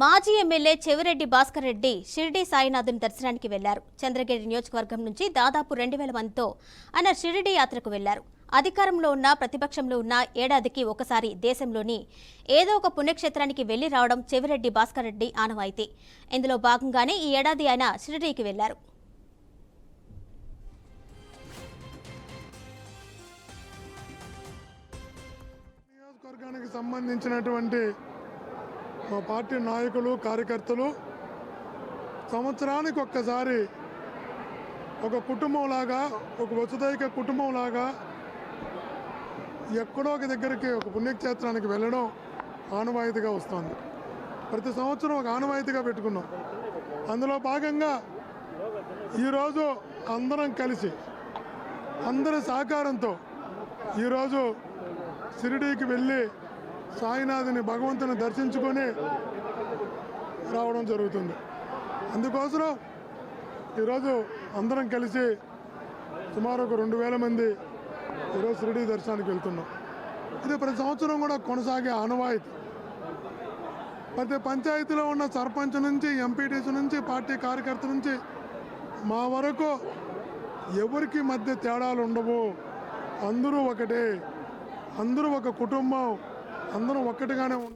మాజీ ఎమ్మెల్యే చెవిరెడ్డి భాస్కర్ రెడ్డి షిరిడి సాయినాథుని దర్శనానికి వెళ్ళారు. చంద్రగిరి నియోజకవర్గం నుంచి దాదాపు రెండు వేల మందితో ఆయన షిరిడి యాత్రకు వెళ్ళారు. అధికారంలో ఉన్న ప్రతిపక్షంలో ఉన్న ఏడాదికి ఒకసారి దేశంలోని ఏదో ఒక పుణ్యక్షేత్రానికి వెళ్ళి రావడం చెవిరెడ్డి భాస్కర్ రెడ్డి ఆనవాయితీ. ఇందులో భాగంగానే ఈ ఏడాది ఆయన షిరిడీకి వెళ్ళారు. నియోజకవర్గానికి సంబంధించినటువంటి మా పార్టీ నాయకులు కార్యకర్తలు సంవత్సరానికి ఒక్కసారి ఒక కుటుంబంలాగా ఒక వసుదైక కుటుంబంలాగా ఎక్కడో ఒక దగ్గరికి ఒక పుణ్యక్షేత్రానికి వెళ్ళడం ఆనవాయితీగా వస్తుంది. ప్రతి సంవత్సరం ఒక ఆనవాయితీగా పెట్టుకున్నాం. అందులో భాగంగా ఈరోజు అందరం కలిసి అందరి సహకారంతో ఈరోజు షిరిడీకి వెళ్ళి సాయినాథుని భగవంతుని దర్శించుకొని రావడం జరుగుతుంది. అందుకోసం ఈరోజు అందరం కలిసి సుమారు ఒక రెండు వేల మంది ఈరోజు షిరిడీ దర్శనానికి వెళ్తున్నాం. ఇది ప్రతి సంవత్సరం కూడా కొనసాగే ఆనవాయితీ. ప్రతి పంచాయతీలో ఉన్న సర్పంచ్ నుంచి ఎంపీటీసీ నుంచి పార్టీ కార్యకర్త నుంచి మా వరకు ఎవరికి మధ్య తేడాలు ఉండవు. అందరూ ఒకటే. అందరూ ఒక కుటుంబం. అందరం ఒక్కటిగానే ఉంటారు